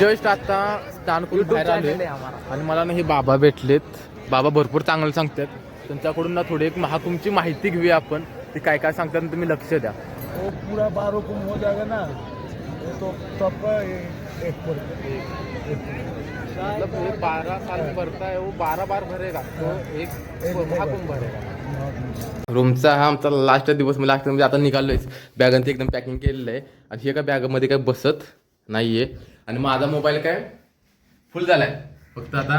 Just आता बाहेर आलोय आणि मला ना हे बाबा भेटलेत. बाबा भरपूर चांगलं सांगतात. त्यांच्याकडून ना थोडी एक महा तुमची माहिती घेऊया आपण. ते काय काय सांगतात आणि तुम्ही लक्ष द्या. वो पूरा बारह कुम हो जाएगा ना तो तब एक एक पर मतलब ये बारह साल भरता है वो बारह बार भरेगा. तो एक महाकुंभ भरेगा. रूमचा हा आमचा लास्ट दिवस म्हणजे लास्ट म्हणजे आता निघालोय बॅगांचं एकदम पॅकिंग केलेलं आहे. आणि हे का बॅगमध्ये काय बसत नाहीये. आणि माझा मोबाईल काय? फुल झालाय. फक्त आता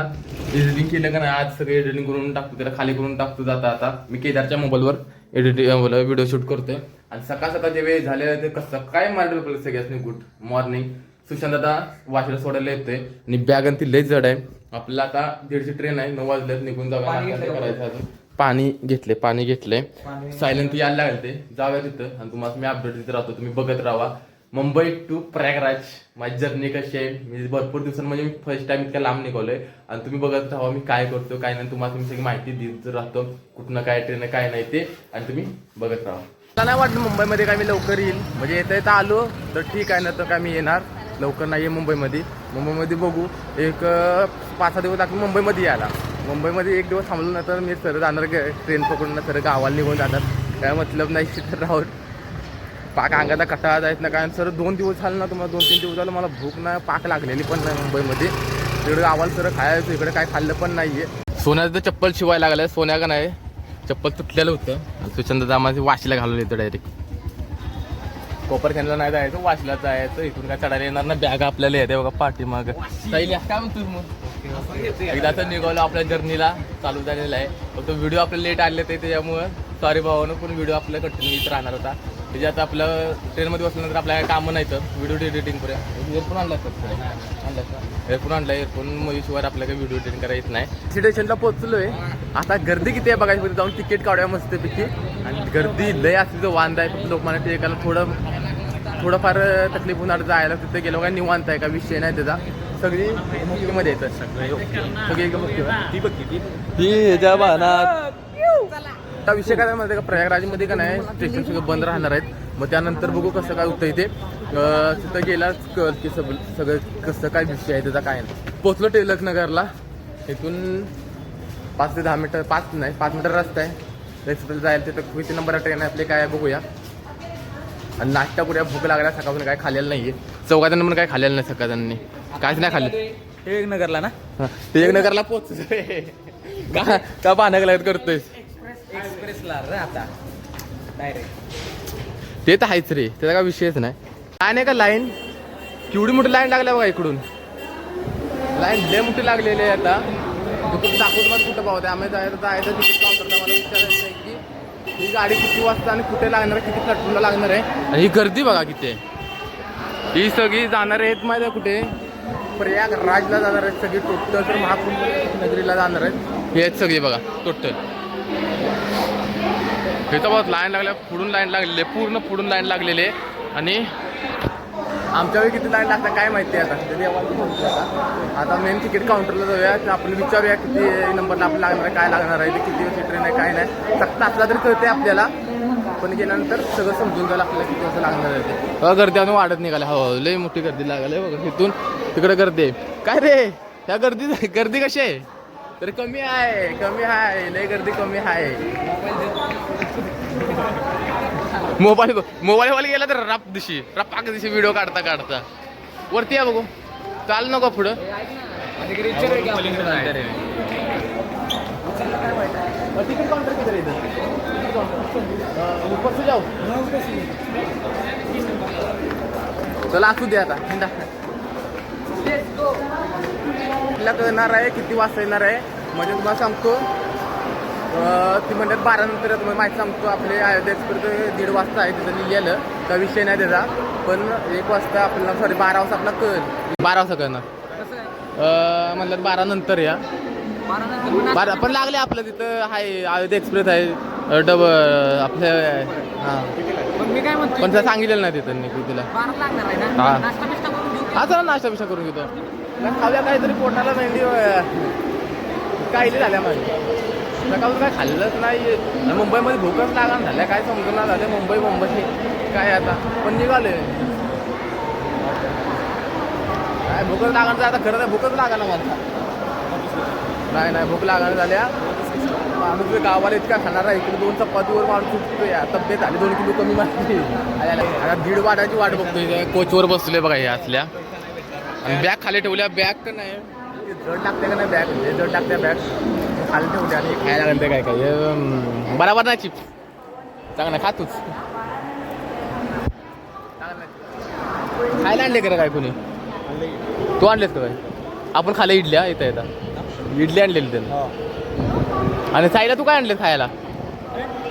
एडिटिंग केलं का नाही आज सगळं एडिटिंग करून टाकतो त्याला खाली करून टाकतो जाता आता. मी केदारच्या मोबाईलवर एडिटिंग व्हिडिओ शूट करतोय. आणि सकाळ सकाळ जे वेळ झाले ते कसं काय मारलं सगळ्याच गुड मॉर्निंग सुशांत आता वाशीला सोडायला येतोय. आणि बॅग आणि ती लई जड आहे. आपल्याला आता दीडशे ट्रेन आहे नऊ वाजल्यात निघून जाऊया. करायचं अजून. पाणी घेतले पाणी घेतले सायलेंट यायला लागेल ते जाऊया तिथं. आणि तुम्हाला मी अपडेट देत राहतो. तुम्ही बघत राहा. मुंबई टू प्रयागराज. माझी जर्नी कशी आहे? मी भरपूर दिवसांनी म्हणजे मी फर्स्ट टाइम इतक्या लांब निघालोय. आणि तुम्ही बघत राहा मी काय करतो काय नाही तुम्हाला तुम्ही सगळी माहिती देत राहतो. कुठनं काय ट्रेन काय नाही ते. आणि तुम्ही बघत राहा. मला नाही वाटलं मुंबईमध्ये काय मी लवकर येईल. म्हणजे येता येता आलो तर ठीक आहे ना तर काय मी येणार. लवकर नाही आहे मुंबईमध्ये. मुंबईमध्ये बघू. एक पाच सहा दिवस लागतील मुंबईमध्ये यायला. मुंबईमध्ये एक दिवस थांबलो ना तर मी सरळ जाणार ट्रेन पकडून ना सरळ गावाला निघून जाणार. काय मतलब नाही तर राहून. पाक अंगाचा कटाळा जायत ना कारण सर दोन दिवस झालं ना तुम्हाला दोन तीन दिवस झालं मला भूक ना पाक लागलेली पण नाही मुंबईमध्ये. तिकडे गावाला सर खायचं इकडे काय खाल्लं पण नाहीये. सोन्याचं तर चप्पल शिवायला लागलाय सोन्या का नाही? चप्पल तुटलेलं होतं. सुचंद दामाचे वाशीला घालून येतो डायरेक्ट कोपरखेनला नाही जायचं वाशीला जायचं इथून काय चढायला येणार ना? बॅग आपल्याला येते बघा पाठीमाग काय म्हणतोस मग? एकदा तर निघालो आपल्या जर्नीला चालू झालेला आहे. फक्त व्हिडिओ आपले लेट आले ते त्याच्यामुळं. सॉरी भावानं पण व्हिडिओ आपल्या कंटिन्यू येत राहणार होता. त्याच्यात आपलं ट्रेनमध्ये बसल्यानंतर आपल्याला कामं नाही तर व्हिडिओ एडिटिंग करूया एअरफोन आणला आणला एअरफोन आणला एअरफोन शिवाय आपल्याला काही व्हिडिओ एडिटिंग करायचं नाही. स्टेशनला पोहोचलोय. आता गर्दी किती आहे बघायची? जाऊन तिकीट काढूया मस्तपैकी. आणि गर्दी लय असली तर वांद आहे. फक्त लोकमान्य टिळकाला थोडं थोडंफार तकलीफ होणार जायला तिथे गेलो काय निवांत आहे का? विषय नाही त्याचा. सगळी मुक्तीमध्ये येतात. सगळी एकदम मुक्ती. ही ह्याच्या बाणात आता विषय काय माहिती का? प्रयागराजमध्ये का नाही स्टेशन सगळं बंद राहणार आहेत. मग त्यानंतर बघू कसं काय होतं इथे तिथं गेलाच कळ की सगळं सगळं कसं काय विषय आहे त्याचा काय नाही. पोचलो टिळक नगरला. इथून पाच ते दहा मिनिटं पाच नाही पाच मिनिटं रस्ता आहे. एक्सप्रेस जायला तिथं किती नंबर ट्रेन आहे आपली काय आहे बघूया. आणि नाश्ता करूया भूक लागल्या सकाळपासून काय खाल्लेलं नाहीये. चौघाजण पण काय खाल्लेलं नाही सकाळजणांनी. काहीच नाही खाल्लं एक नगरला ना? हा, ते एक नगरला पोचतोय का पाण्याला करतोय? एक्सप्रेसला आता. डायरेक्ट ते तर आहेच रे त्याचा काय विषयच नाही. काय नाही का लाईन केवढी मोठी लाईन लागल्या बघा इकडून. लाईन लय मोठी लागलेली आहे आता. कुठं दाखवत मला कुठं पावते आम्ही जायचं जायचं तिकीट काउंटरला मला विचारायचं आहे की ही गाडी किती वाजता आणि कुठे लागणार आहे? किती प्लॅटफॉर्मला लागणार आहे? आणि ही गर्दी बघा किती आहे. ही सगळी जाणार आहेत माहीत आहे कुठे? प्रयागराजला जाणार आहेत सगळी. टोटल तर महाकुंभ नगरीला जाणार आहेत. हे आहेत सगळी बघा टोटल. तर बघ लाईन लागल्या पुढून लाईन लागलेली आहे पूर्ण पुढून लाईन लागलेली आणि आमच्या वेळी किती लाईन लागतात काय माहिती आहे आता? बोलतो आता. मेन तिकीट काउंटरला जाऊया तर आपण विचारूया किती नंबरला आपलं लागणार आहे काय लागणार आहे किती वाजता ट्रेन आहे काय नाही. फक्त असला तरी कळते आपल्याला. पण गेल्यानंतर सगळं समजून जाईल आपल्याला किती वाजता लागणार आहे ते. गर्दी अजून वाढत निघाल्या. हो लय मोठी गर्दी लागली बघा इथून तिकडे गर्दी आहे. काय रे? ह्या गर्दी गर्दी कशी आहे? तर कमी आहे कमी आहे. लय गर्दी कमी आहे. मोबाईल मोबाईलवाले गेला तर रप दिशी रपाक दिशी व्हिडिओ काढता काढता. वरती या बघू. चाल नको पुढं. इथं जाऊ चला असू दे आता. हिंडा. आपल्याला आहे किती वाजता येणार आहे. म्हणजे तुम्हाला सांगतो ती म्हणतात बारा नंतर तुम्हाला माहिती सांगतो आपले अयोध्या एक्सप्रेस दीड वाजता आहे तिथं लिहिलेलं. का विषय नाही त्याचा पण एक वाजता आपल्याला सॉरी बारा वाजता आपला कळ बारा वाजता कळणार. अं, म्हणलं बारा नंतर या. बारा पण लागले आपलं तिथं आहे अयोध्या एक्सप्रेस आहे डब आपल्या हां मी काय म्हणतो पण ते सांगितलेलं नाही तिथं निघू तुला. हा. हा चला नाश्ता बिष्टा करून घेतो. नाही, खाऊया काहीतरी पोटाला मेंढी कायली झाल्या माझी सकाळून काय खाल्लंच नाही आणि मुंबईमध्ये भूकच लागण झाल्या काय समजून झालं. मुंबई मुंबई. काय आता? पण निघाले काय भूकच लागणार आता खरं नाही भूकच लागणार मला. नाही नाही भूक लागणार झाल्या. माणूस गावाला इतका खाणार आहे. इकडे दोन चपातीवर माणूस उठतो या तब्येत झाली दोन किलो कमी मारली. आता दीड वाटाची वाट बघतोय. कोचवर बसलोय बघा हे असल्या. आणि बॅग खाली ठेवल्या. बॅग का नाही. जड लागते का नाही बॅग? हे जड लागते बॅग. खाली ठेवल्या आणि खायला लागते काय काय हे, बराबर नाही चिप्स. चांगला खातोच खायला आणले का काय कोणी? तू आणलेस का काय? आपण खाले इडल्या येता येता. इडली आणलेली त्यानं. आणि साईला तू काय आणलेस खायला?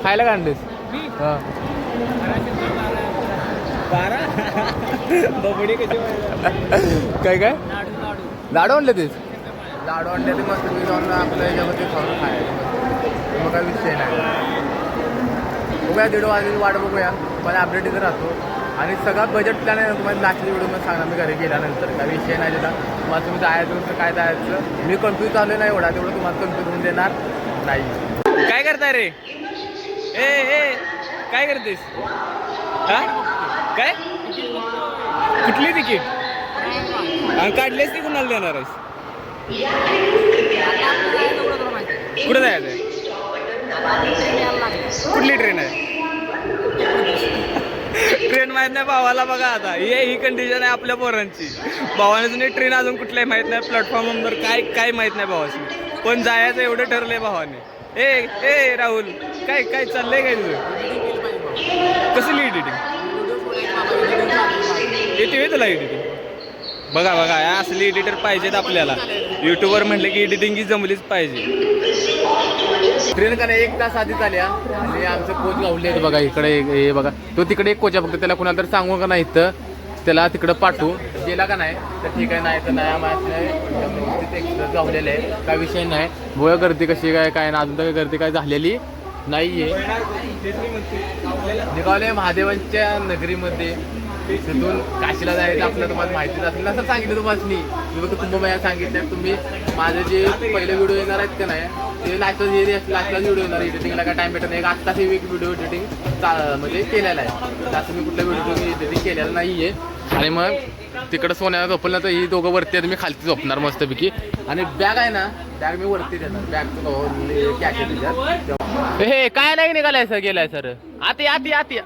खायला काय आणलेस? हा. काय काय? लाडू आणले तेच. लाडू आणले ते मस्त मी जाऊन आपलं याच्यावरती खाऊन खायचं मग काय विषय नाही. बघूया दीड वाजता वाट बघूया. मला अपडेट इथं राहतो. आणि सगळा बजेट प्लॅन आहे तुम्हाला लास्टच्या व्हिडिओमध्ये सांगणार. मी घरी गेल्यानंतर काय विषय नाही त्याला मग तुम्ही जायचं तर काय जायचं. मी कन्फ्यूज आलो नाही एवढा. तेवढं तुम्हाला कन्फ्यूज होऊन देणार नाही. काय करताय रे? ए ए काय करतेस? हा? काय? कुठली तिकीट? आणि काढलेस ती कुणाला देणार आहेस? कुठं जायचं? कुठली ट्रेन आहे? ट्रेन माहीत नाही भावाला बघा आता. हे ही कंडिशन आहे आपल्या पोरांची. भावाने जुनी ट्रेन अजून कुठल्याही माहीत नाही. प्लॅटफॉर्म नंबर काय काय माहीत नाही भावाशी. पण जायचं एवढं ठरलंय भावाने. ए ए राहुल काय काय चाललंय काय तुझं? कसली एडिटिंग येते तुला एडिटिंग बघा बघा असली एडिटर पाहिजेत आपल्याला. युट्यूबवर म्हटलं की एडिटिंग ही जमलीच पाहिजे. ट्रेन का नाही एक तास आधीच आल्या. आणि आमचं कोच गावले आहेत बघा इकडे एक- हे बघा. तो तिकडे एक कोच आहे फक्त त्याला कुणाला तर सांगू का नाही तर त्याला तिकडं पाठवू. गेला का नाही? तर ठीक आहे नाही तर नाही माहीत गावलेलं आहे काय विषय नाही. भोय गर्दी कशी काय काय ना अजून तर गर्दी काय झालेली नाहीये. निघावले महादेवांच्या नगरीमध्ये. तिथून काशीला जायचं आपलं तुम्हाला माहितीच असेल. असं सांगितलं तुम्हाला मी फक्त कुंभमेळा सांगितलं तुम्ही माझे जे पहिले व्हिडिओ येणार आहेत का नाही ते लास्ट लास्टला व्हिडिओ येणार एडिटिंगला काय टाइम भेटत नाही. एक आत्ताच एक व्हिडिओ एडिटिंग म्हणजे केलेला आहे. जास्त मी कुठल्या व्हिडिओ एडिटिंग केलेलं नाही आहे आणि मग तिकडं सोन्याला झोपलं तर ही दोघं वरती आहेत. मी खालती झोपणार मस्तपैकी. आणि बॅग आहे ना बॅग मी वरती देणार. बॅग कॅश हे काय नाही निघालाय सर गेलाय सर आती आती आती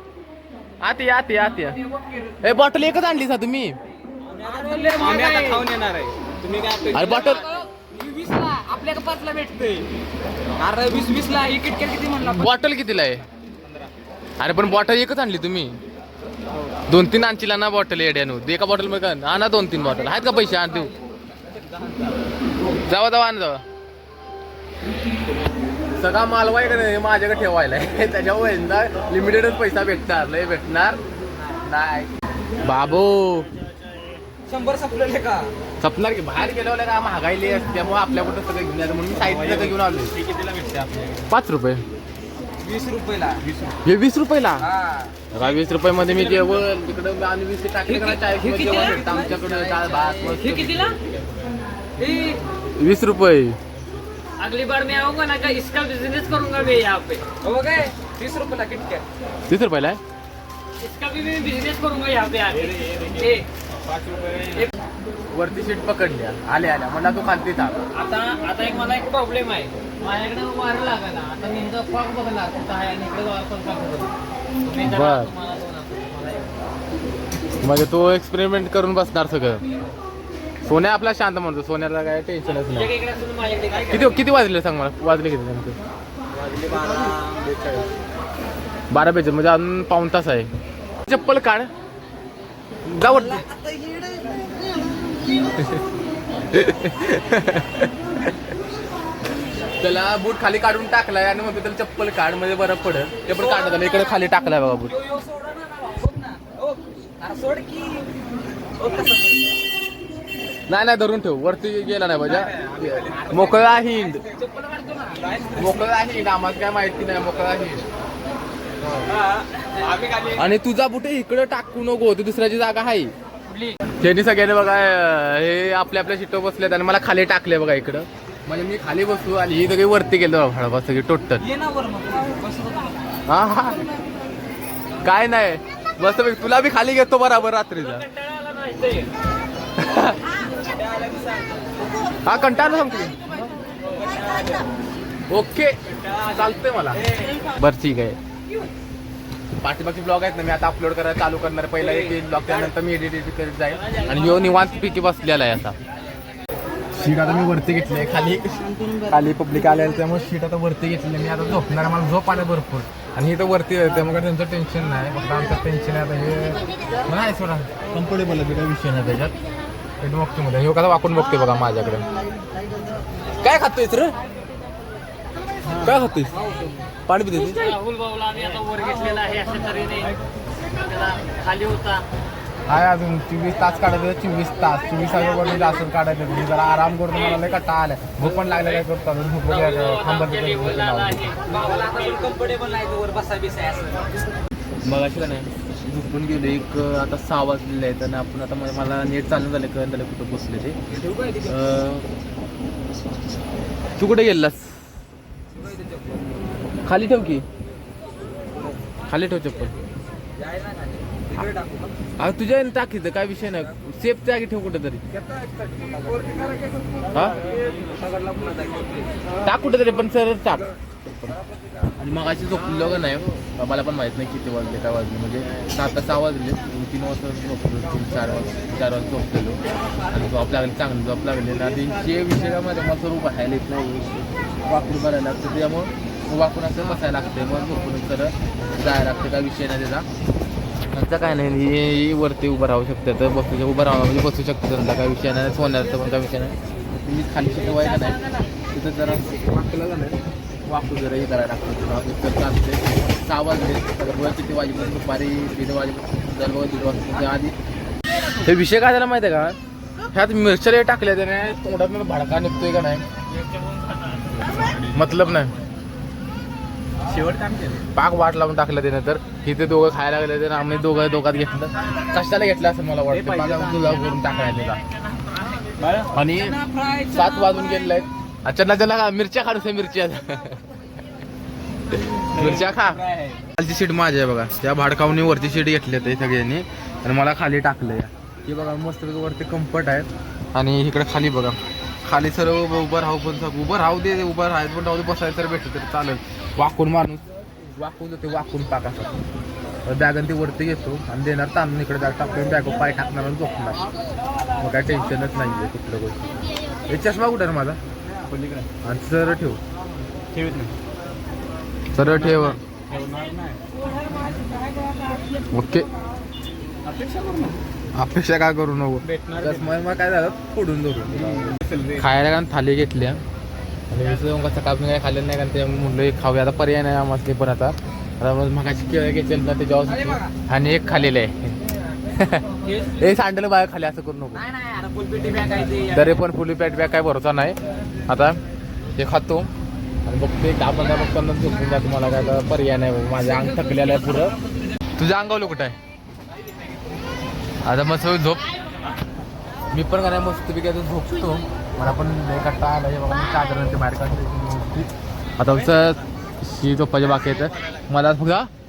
आती आती आती. हे बॉटल एकच आणली सा तुम्ही? आम्ही आता खाऊन येणार आहे. तुम्ही काय अरे बॉटल आपल्या पाचला भेटतंय. अरे वीस वीस ला एक किटकॅट किती म्हणला बॉटल कितीला आहे? अरे पण बॉटल एकच आणली तुम्ही. दोन तीन आणशीला ना बॉटल एड्यानो दे एका बॉटलमध्ये का आणा दोन तीन बॉटल. आहेत का पैसे? आण देऊ. जावा जावा आण जावा. सगळा मालवाय का नाही माझ्याकडे ठेवायला आहे. त्याच्यामुळे ना लिमिटेडच पैसा भेटणार लय भेटणार. नाही. बाबू. शंभर संपलेले का? सपणार की बाहेर गेल्यावर का महागाईली त्यामुळे आपल्याकडे सगळं घेऊन यायचं म्हणून साहित्य सगळं घेऊन आलो कितीला भेटते आपल्याकडे पाच रुपये. वीस रुपयाला. हे वीस रुपयाला? हा. बघा, वीस रुपये मध्ये मी जेवण तिकडं आणि वीस टाकले का चाळीसमध्ये जेवण भेटतं. आमच्याकडे डाळ भात कितीला? वीस रुपये. अगली बार मैं आऊंगा ना का इसका बिजनेस करूंगा मैं यहाँ पे। हो काय तीस रुपयाला किटकॅट तीस रुपयाला आहे इसका भी मैं बिजनेस करूंगा यहाँ पे आके। ए, वरती सीट पकडल्या आल्या आल्या म्हणला तू खालती थांब आता आता एक मला एक प्रॉब्लेम आहे. माझ्याकडे वारं लागायला आता क्लॉक बघणार कुठं आहे? आणि इकडे जाऊ पण मला एक- म्हणजे तो एक्सपेरिमेंट करून बसणार सगळं. सोन्या आपला शांत म्हणतो. सोन्याला काय टेन्शनच नाही. किती किती वाजले सांग मला? वाजले किती नेमकं बारा बेचाळीस म्हणजे अजून पाऊन तास आहे. चप्पल काढ. जावड त्याला बूट खाली काढून टाकलाय आणि मग त्याला चप्पल काढ म्हणजे बरं पडत ते पण काढत आलं इकडे खाली टाकलाय बघा बूट नाही नाही धरून ठेव. वरती गेला नाही माझ्या मोकळा हिंड. मोकळा हिंड. आम्हाला काय माहिती नाही मोकळा खाली आणि तुझा बुटे इकडे टाकू नको ती दुसऱ्याची जागा आहे. त्यांनी सगळ्यांनी बघा हे आपल्या आपल्या सीटवर बसलेत आणि मला खाली टाकले बघा इकडं. म्हणजे मी खाली बसू आणि ही सगळी वरती गेलो हळबा सगळी टोटल. बस हा हा. काय नाही. मस्त तुला बी खाली घेतो बराबर रात्रीचा. हा कंटाळा सांगतो ओके चालतंय मला. बरं ठीक आहे. पाठीमागचे ब्लॉग आहेत ना मी आता अपलोड करायला चालू करणार. पहिला एक ब्लॉग त्यानंतर मी एडिट एडिट करत जाईल. आणि यो निवांत पिकी बसलेला आहे असा. शीट आता मी वरती घेतली खाली. खाली पब्लिक आलेलं त्यामुळे शीट आता वरती घेतली. मी आता झोपणार मला झोप आलं भरपूर. आणि हे तर वरती आहे त्यामुळे त्यांचं टेन्शन नाही. फक्त आमचं टेन्शन आहे आता हे. नाही सोडा कम्फर्टेबल आहे काही विषय नाही त्याच्यात. बघतो मध्ये हे कसा वाकून बघते बघा माझ्याकडे. काय खातोयस रे? काय खातोयस? पाणी पिते राहुल भाऊला आम्ही आता वर घेतलेला आहे अशा तऱ्हेने. त्याला खाली होता. आहे अजून चोवीस तास काढायचं चोवीस तास. चोवीस तासावर मी असं काढायचं मी जरा आराम करतो मला लय कट्टा आलाय. भूक पण लागले काय करतो अजून. भूक वगैरे थांबत आता कम्फर्टेबल नाही? झोपून गेलो. एक आता सहा वाजलेले आहेत आणि आपण आता मला- मला नेट चालू झालं कळलं झालं कुठं बसले ते. तू कुठे गेलास? खाली ठेव की. खाली ठेव चप्पल. अहो तुझ्या याने काय विषय नाही. सेफ जागी ठेव कुठं तरी हा? टाक कुठे तरी पण सर टाक. आणि मग अशी झोपलेलो का नाही मला पण माहीत नाही किती वाजले काय वाजले. म्हणजे सात सहा वाजले. तीन वाजता झोपलो तीन चार वाजता चार वाजता झोपलेलो. आणि झोप लागली चांगली झोप लागली. आणि जे विषय काय माझ्या मला सर्व बसायला येत नाही वाकून करायला लागतं त्यामुळं वाकून असं बसायला लागते मग झोपून तर जायला लागतं काय विषय नाही त्याचा. त्यांचं काय नाही हे वरती उभं राहू शकतं तर बसू उभं राहू म्हणजे बसू शकतं त्यांना काय विषय नाही सोन्याचा पण काय विषय नाही. मी खाली शिकवाय का नाही तिथं जरा वाकलं नाही. वाकू जरा हे करायला लागतं. तुला तर चालते सहा वाजले. तर किती वाजेपर्यंत दुपारी दीड वाजेपर्यंत दर दीड वाजता आधी. हे विषय काय झाला माहिती आहे का? ह्यात मिरच्या टाकल्या त्याने. तोंडात भडका निघतोय का नाही? मतलब नाही. शेवट पाक वाट लावून टाकलं त्याने तर. इथे दोघं खायला लागले तर आम्ही दोघं दोघात घेतलं. कशाला घेतलं असं मला वाटतं? करून टाकायला आणि सात वाजून गेलेले आहेत. अच्छा चला का मिरच्या खाणूस मिरच्या. मिरच्या खा. खालची सीट माझी आहे बघा. त्या भाडकावनी वरची सीट घेतली ते सगळ्यांनी. आणि मला खाली टाकलंय. हे बघा मस्त वरती कम्फर्ट आहेत. आणि इकडे खाली बघा. खाली सर्व उभं राहू पण सग- उभं राहू दे उभं राहायचं पण राहू दे बसायचं तर भेटलं तर चालेल. वाकून माणूस. वाकून जाते वाकून पाकाचा बॅगन ती वरती घेतो. आणि देणार ताणून इकडे बॅग टाकतो. बॅग पाय टाकणार आणि झोपणार. मग काय टेन्शनच नाही आहे कुठलं गोष्ट. हे चष्मा कुठं माझा? आणि सरळ ठेव. ठेवत नाही. सरळ ठेव. ठेवणार नाही. ओके. अपेक्षा करू ना अपेक्षा काय करू नको? भेटणार चष्मा मग काय झालं? फोडून धरून खायला कारण थाली घेतल्या आणि विसरून का सकाळपासून काय खाल्लं नाही कारण ते म्हणलं एक खाऊया. आता पर्याय नाही आम्हाला पण आता. आता मग मगाशी केळ घेतलेलं ना त्याच्यावर आणि एक खाल्लेलं आहे. हे सांडलं बाहेर खाली असं करू नको. ते. तरी पण फुली पॅट बॅग काय भरोसा नाही. आता हे खातो. आणि बघते दहा पंधरा बघतो नंतर झोपून जातो मला काय पर्याय नाही बाबा. माझं अंग थकलेलं आहे पुरं. तुझं अंगावलं कुठं आहे? आता मस्त झोप. मी पण काय मस्त बी काय झोपतो. मला पण कट्टा आला हे बघा मी चादर ते बाहेर काढतो. आता ही झोपाच्या बाकी येतं मला फक्त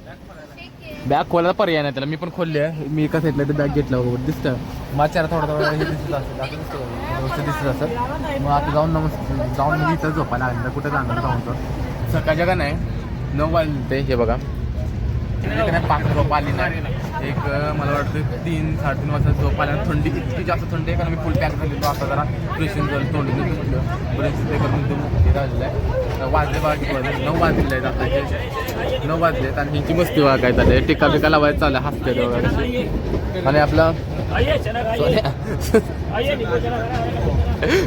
बॅग खोलायला पर्याय नाही त्याला. मी पण खोलली आहे. मी एका साईडला ते बॅग घेतलं बरोबर दिसतं माझ्या थोडं थोडा थोडा हे दिसत असेल. असं दिसतं दिसत असेल. मग आता जाऊन नमस्कार जाऊन मी इथं झोपायला आणलं कुठं जाणार जाऊन तर सकाळच्या का नाही? नऊ वाजले ते हे बघा. इकडे नाही? पाच झोप आली नाही. एक मला वाटतं तीन साडेतीन वाजता झोप आल्या थंडी इतकी जास्त थंडी आहे कारण मी फुल पॅक झालेलो आता जरा फ्रेशन झालं तोंडून म्हटलं बरेच ते करून ते मुक्ती राहिलेलं आहे. वाजले बघा वाजले नऊ वाजलेले आहेत आता नऊ वाजले आहेत आणि ह्यांची मस्ती बघा काय झालं टिका बिका लावायचं चाललं हसते वगैरे आणि आपला सोन्या.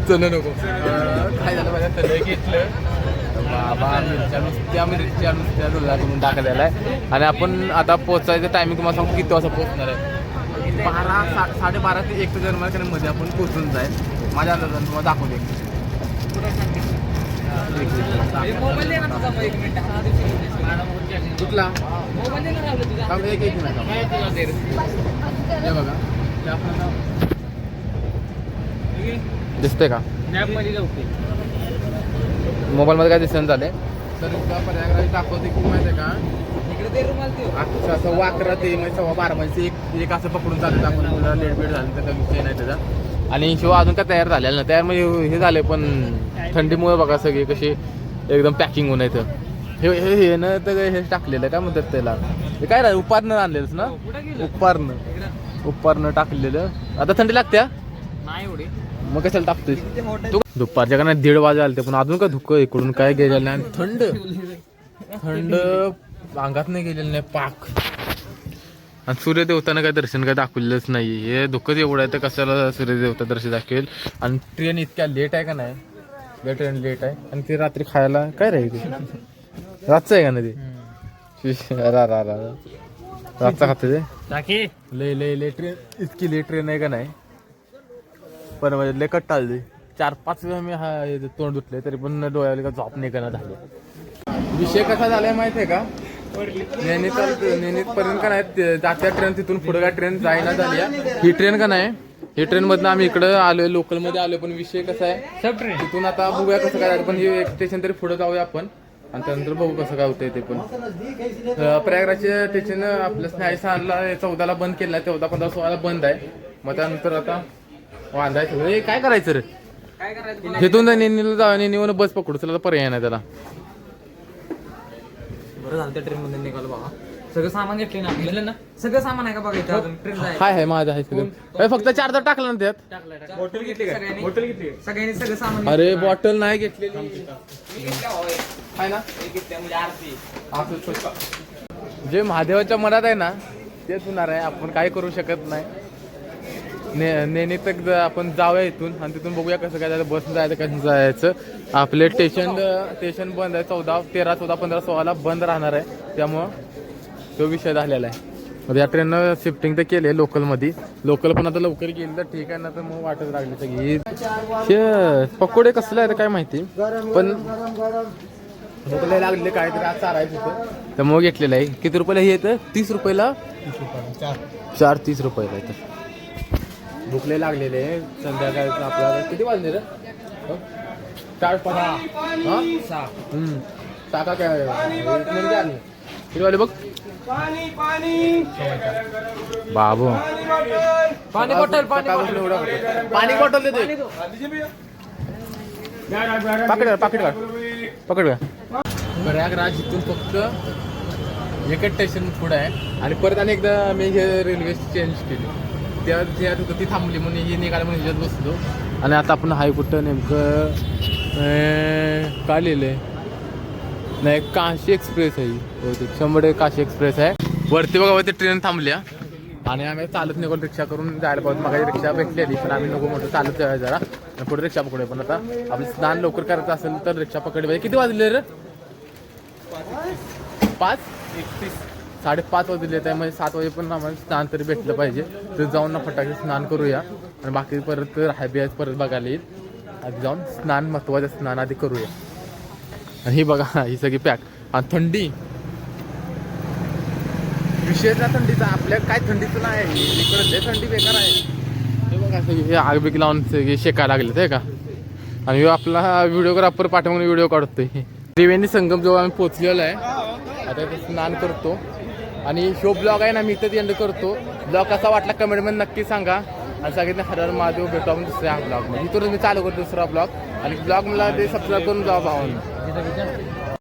सोनं नको. काय झालं माझ्या सगळं घेतलं? बाबा मिरच्या नुसत्या मिरच्या नुसत्या धुला करून टाकलेला आहे आणि आपण आता पोचायचं टायमिंग तुम्हाला सांगतो किती वाजता पोहोचणार आहे. बारा सा साडेबारा ते एक जन्माच्या मध्ये आपण पोहोचून जाईल. माझ्या अंदाजाने तुम्हाला दाखवले दे कुठला? एक एक मिनिट बघा. दिसते का. मोबाईलमध्ये काय दिसेन झाले तर तुला पर्याय दाखवते की माहिती आहे का? इकडे ते रुमाल ते. अच्छा सव्वा अकरा ते म्हणजे सव्वा बारा म्हणजे एक एक असं पकडून चालत आपण मुलं लेट बेट झालं तर काही विषय नाही त्याचा. आणि शिवाय अजून काय तयार झालेलं नाही. तयार म्हणजे हे झाले पण थंडीमुळे बघा सगळे कसे एकदम पॅकिंग होऊन येतं हे हे हे ना तर हे टाकलेलं काय म्हणतात त्याला? हे काय रे उपारनं आणलेलंच ना? उपारनं. उपारनं टाकलेलं. आता थंडी लागते? नाही एवढी. मग कशाला टाकतोय तू दुपारच्या का नाही दीड वाजे आले पण अजून काय धुकं इकडून काय गेलेलं नाही. आणि थंड. थंड अंगात नाही गेलेलं नाही पाक. आणि सूर्यदेवतानं काय दर्शन काय दाखवलेलंच नाही. हे दुःखच एवढं आहे तर कशाला सूर्यदेवता दर्शन दाखवेल? आणि ट्रेन इतक्या लेट आहे का नाही? या ट्रेन लेट आहे. आणि ते रात्री खायला काय राहील रातचं आहे का ना ते? रा रा रा रा. रातचा खाते ते? टाकी. लय लय लय ट्रेन इतकी लेट ट्रेन आहे का नाही? पण म्हणजे लय कट्टाळली चार पाच वेळा मी हा तोंड धुतले तरी पण डोळ्याला का झोप नाही करण्यात झाले. विषय कसा झालाय माहितीये का? नैनिताल नैनित पर्यंत का नाही जात्या ट्रेन तिथून पुढे काय ट्रेन जाईना झाली आहे. ही ट्रेन का नाही? ही ट्रेन मधनं आम्ही इकडं आलोय लोकलमध्ये आलोय पण विषय कसा आहे? सब ट्रेन तिथून आता बघूया कसं काय. पण हे एक स्टेशन तरी पुढे जाऊया आपण. आणि त्यानंतर बघू कसं काय होतंय ते पण. अं, प्रयागराजचे स्टेशन आपलं न्यायस्थानला चौदाला बंद केलं आहे चौदा पंधरा सोळाला बंद आहे. मग त्यानंतर आता वांधायचं हे काय करायचं रे? काय करायचं? तिथून नेनीला जा नेनीवर बस पकडू. चला तर पर्याय नाही त्याला. बरं झालं त्या ट्रेन मध्ये निघालो बाबा. सगळं सामान घेतले ना? आपल्याला ना. सगळं सामान आहे का बघा इथं अजून? ट्रेन जायचं हाय हाय माझं आहे सगळं. हे फक्त चार्जर टाकलं ना त्यात. बॉटल घेतली सगळ्यांनी बॉटल घेतली सगळ्यांनी सगळं सामान अरे बॉटल नाही घेतलेली. आहे ना? म्हणजे. जे महादेवाच्या मनात आहे ना तेच होणार आहे. आपण काय करू शकत नाही. ने नेणे तक आपण जाऊया इथून आणि तिथून बघूया कसं काय जायचं बस जायचं कसं जायचं. आपले स्टेशन स्टेशन बंद आहे चौदा तेरा चौदा पंधरा सोळाला बंद राहणार आहे. त्यामुळं तो विषय झालेला आहे. या ट्रेननं शिफ्टिंग तर केली आहे लोकलमध्ये लोकल पण आता लवकर गेली तर ठीक आहे ना तर मग वाटत लागली सगळी. हे पकोडे कसले आहे काय माहिती? पण लागले काहीतरी आज चारायचं होतं. तर मग घेतलेलं आहे. किती रुपयाला हे येतं? तीस रुपयाला? चार तीस रुपयाला येतं. भूक लय लागलेले संध्याकाळचं आपल्याला किती वाजले रे? हो? चार हा. सहा. हम्म. टाका काय? किती वाजले बघ? बाबू. पाणी बॉटल पाणी बॉटल. देतो पाकिट पाकिट पकड प्रयागराज इथून फक्त एकच स्टेशन पुढे आहे. आणि परत आणि एकदा मी हे रेल्वे चेंज केली. त्या ज्यात होतं ती थांबली म्हणून ही निघाली म्हणून ह्याच्यात बसलो. आणि आता आपण हाय कुठं नेमकं? अं, काय लिहिलंय? नाही काशी एक्सप्रेस आहे ही. बहुतेक. शंभर टक्के काशी एक्सप्रेस आहे. वरती बघा वरती ट्रेन थांबल्या. आणि आम्ही चालत निघून रिक्षा करून जायला पाहिजे मग रिक्षा भेटलेली पण आम्ही नको म्हणतो चालत जाऊया जरा. आणि पुढे रिक्षा पकडूया. पण आता आपलं स्नान लवकर करायचं असेल तर रिक्षा पकडली पाहिजे. किती वाजले रे? पाच? एकतीस. साडेपाच वाजले म्हणजे सात वाजेपर्यंत आम्हाला स्नान तरी भेटलं पाहिजे. तर जाऊन ना फटाके स्नान करूया. आणि बाकी परत हायबी परत बघायला येईल. आधी जाऊन स्नान महत्वाचं स्नान आधी करूया. आणि ही बघा ही सगळी पॅक आणि थंडी. विशेष थंडीचा आपल्या काय थंडीचं नाही इकडे लय थंडी बेकार आहे. हे बघा सगळी हे आग बिग लावून सगळी शेकायला लागले ते का? आणि आपला व्हिडिओग्राफर पाठवून व्हिडिओ काढतोय. त्रिवेणी संगम जवळ आम्ही पोचलेलो आहे. आता स्नान करतो. आणि शो ब्लॉग आहे ना मी इथंच एंड करतो. ब्लॉग कसा वाटला कमेंटमध्ये नक्की सांगा. आणि सांगितलं हर महादेव भेटू आपण दुसऱ्या ब्लॉगमध्ये इथूनच मी चालू करतो दुसरा ब्लॉग आणि ब्लॉग मला ते सबस्क्राईब करून जावा भावांना.